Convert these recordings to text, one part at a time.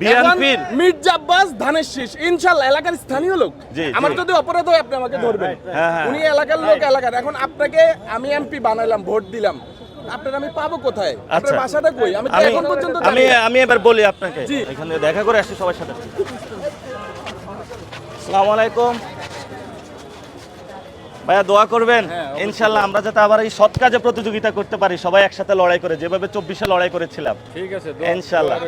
বিএনপির মির্জা আব্বাস ধানের শীষ। ইনশাল্লাহ এলাকার স্থানীয় লোক। আমার যদি অপরাধ হয় আপনি আমাকে ধরবেন। হ্যাঁ, হ্যাঁ। উনি এলাকার লোক এলাকার। এখন আপনাকে আমি এমপি বানাইলাম ভোট দিলাম। আপনার আমি পাবো কোথায়? আপনার আচ্ছা। বাসাটা কই? আমি আমি এখন পর্যন্ত আমি আমি এবার বলি আপনাকে। এখানে দেখা করে আসি সবার সাথে। আসসালামু আলাইকুম। ভাইয়া দোয়া করবেন। ইনশাল্লাহ আমরা যাতে আবার এই সৎ কাজে প্রতিযোগিতা করতে পারি সবাই একসাথে লড়াই করে যেভাবে চব্বিশে লড়াই করেছিলাম। ঠিক আছে ইনশাল্লাহ।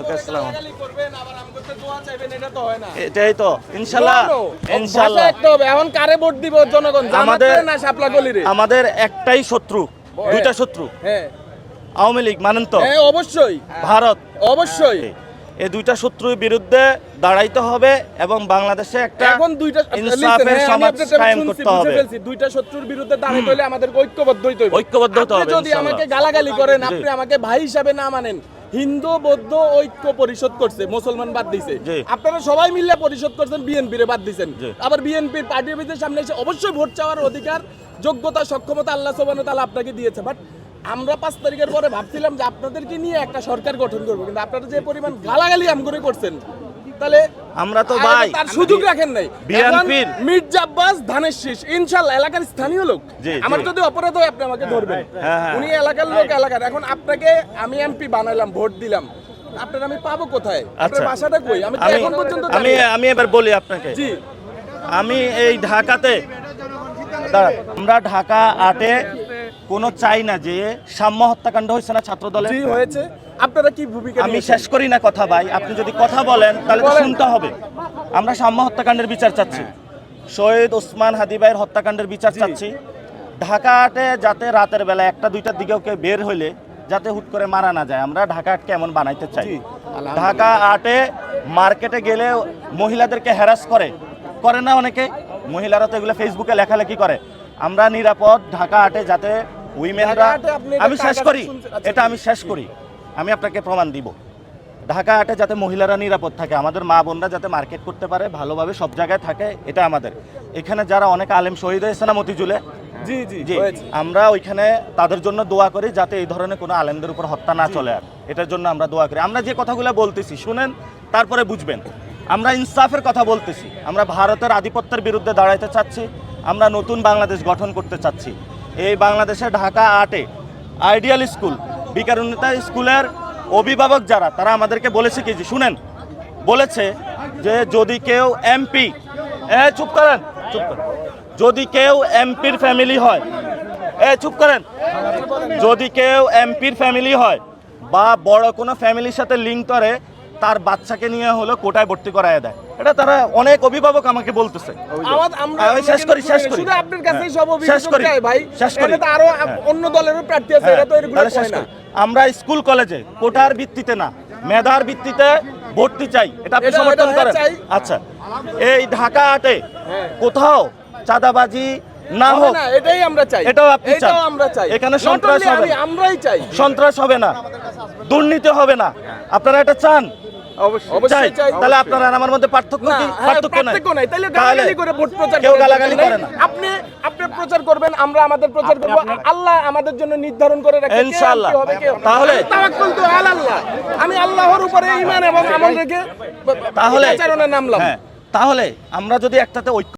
ওকে আসসালাম গালাগালি করবেন আবার আমার কাছে দোয়া চাইবেন এটা তো হয় না। এটাই তো ইনশাল্লাহ ইনশাল্লাহ। ইনশাল্লাহ একটা হবে এখন কারে ভোট দিব জনগণ? আমাদের- আমাদের না শাপলা গলিরে? আমাদের একটাই শত্রু দুইটা শত্রু। হ্যাঁ। আওয়ামী লীগ মানেন তো? হ্যাঁ অবশ্যই। ভারত। অবশ্যই। এই দুইটা শত্রুর বিরুদ্ধে দাঁড়াইতে হবে এবং বাংলাদেশে একটা এখন দুইটা ইনসাফের হ্যাঁ, সমাজ কায়েম করতে হবে। দুইটা শত্রুর বিরুদ্ধে দাঁড়াতে হলে আমাদের ঐক্যবদ্ধ হইতে হবে। ঐক্যবদ্ধ হতে হবে, যদি আমাকে গালাগালি করেন আপনি আমাকে ভাই হিসাবে না মানেন হিন্দু বৌদ্ধ ঐক্য পরিষদ করছে মুসলমান বাদ দিছে। আপনারা সবাই মিলে পরিষদ করছেন বিএনপি রে বাদ দিছেন। আবার বিএনপির পার্টি অফিসের সামনে এসে অবশ্যই ভোট চাওয়ার অধিকার যোগ্যতা সক্ষমতা আল্লাহ সুবহানাহু ওয়া তাআলা আপনাকে দিয়েছে। বাট আমরা পাঁচ তারিখের পরে ভাবছিলাম যে আপনাদেরকে নিয়ে একটা সরকার গঠন করব কিন্তু আপনারা যে পরিমাণ গালাগালি আমগরে করছেন তাহলে আমরা তো ভাই তার সুযোগ রাখেন নাই। বিএনপির- মির্জা আব্বাস ধানের শীষ। ইনশাল্লাহ এলাকার স্থানীয় লোক। আমার যদি অপরাধ হয় আপনি আমাকে ধরবেন। হ্যাঁ, হ্যাঁ। উনি এলাকার লোক এলাকার। এখন আপনাকে আমি এমপি বানাইলাম ভোট দিলাম। আপনার আমি পাবো কোথায়? আপনার আচ্ছা। বাসাটা কই? আমি আমি এখন পর্যন্ত আমি আমি এবার বলি আপনাকে। জি। আমি এই ঢাকাতে আমরা ঢাকা আটে কোনো চাই না যে সাম্য হত্যাকাণ্ড হয়েছে না ছাত্র দলে জি হয়েছে। আপনারা কি ভূমিকা আমি শেষ করি না কথা ভাই আপনি যদি কথা বলেন তাহলে তো শুনতে হবে। আমরা সাম্য হত্যাকাণ্ডের বিচার চাচ্ছি। শহীদ ওসমান হাদি ভাইয়ের হত্যাকাণ্ডের বিচার। চাচ্ছি। ঢাকা আটে যাতে রাতের বেলা একটা দুইটার দিকেও কেউ বের হইলে যাতে হুট করে মারা না যায় আমরা ঢাকা আটকে এমন বানাইতে চাই। ঢাকা আটে মার্কেটে গেলে মহিলাদেরকে হ্যারাস করে। করে না অনেকে? মহিলারা তো এগুলো ফেসবুকে লেখালেখি করে। আমরা নিরাপদ ঢাকা আটে যাতে উইমেনরা আমি শেষ করি আচ্ছা, এটা আমি শেষ করি। আমি আপনাকে প্রমাণ দিব। ঢাকা হাটে যাতে মহিলারা নিরাপদ থাকে আমাদের মা বোনরা যাতে মার্কেট করতে পারে ভালোভাবে সব জায়গায় থাকে এটা আমাদের। এখানে যারা অনেক আলেম শহীদ হয়েছে না মতিঝুলে? জি জি জি। আমরা ওইখানে তাদের জন্য দোয়া করি যাতে এই ধরনের কোনো আলেমদের উপর হত্যা না চলে আর। এটার জন্য আমরা দোয়া করি। আমরা যে কথাগুলো বলতেছি শুনেন তারপরে বুঝবেন। আমরা ইনসাফের কথা বলতেছি। আমরা ভারতের আধিপত্যের বিরুদ্ধে দাঁড়াইতে চাচ্ছি। আমরা নতুন বাংলাদেশ গঠন করতে চাচ্ছি। এই বাংলাদেশে ঢাকা আটে আইডিয়াল স্কুল, বিকারুন্নতা স্কুলের অভিভাবক যারা, তারা আমাদেরকে বলেছে কি শুনেন, বলেছে যে যদি কেউ এমপি এ, চুপ করেন চুপ করেন। যদি কেউ এমপির ফ্যামিলি হয়, এ, চুপ করেন। যদি কেউ এমপির ফ্যামিলি হয় বা বড় কোনো ফ্যামিলির সাথে লিঙ্ক করে, তার বাচ্চাকে নিয়ে হলো কোটায় ভর্তি করায় দেয়। এটা তারা অনেক অভিভাবক আমাকে বলতেছে। আমি শেষ করি শেষ করি। শুধু আপনার কাছেই হ্যাঁ, সব শেষ করি ভাই। শেষ করি। আরও হ্যাঁ। অন্য দলেরও প্রার্থী আছে হ্যাঁ, এরা তো না। করি। আমরা স্কুল কলেজে কোটার ভিত্তিতে না মেধার ভিত্তিতে ভর্তি চাই। এটা আপনি সমর্থন করেন। আচ্ছা এই ঢাকা আটে হ্যাঁ। কোথাও চাঁদাবাজি না হোক এটাই আমরা চাই। এটাও আপনি চান। আমরা চাই। এখানে সন্ত্রাস হবে আমরাই চাই। সন্ত্রাস হবে না। দুর্নীতি হবে না। আপনারা এটা চান। অবশ্যই। চাই চাই। তাহলে আপনারা আমার মধ্যে পার্থক্য কি? হ্যাঁ, পার্থক্য নাই। পার্থক্য নাই। তাহলে তাহলে গালাগালি করে ভোট প্রচার কেউ গালাগালি করে না। আপনি আপনি প্রচার করবেন আমরা আমাদের প্রচার করব। আল্লাহ আমাদের জন্য নির্ধারণ করে রাখে ইনশাআল্লাহ। তাহলে? আমি তাওয়াক্কুল তো আল্লাহ। আমি আল্লাহর উপরে ঈমান এবং আমল রেখে তাহলে নামলাম। হ্যাঁ তাহলে আমরা যদি একটাতে ঐক্য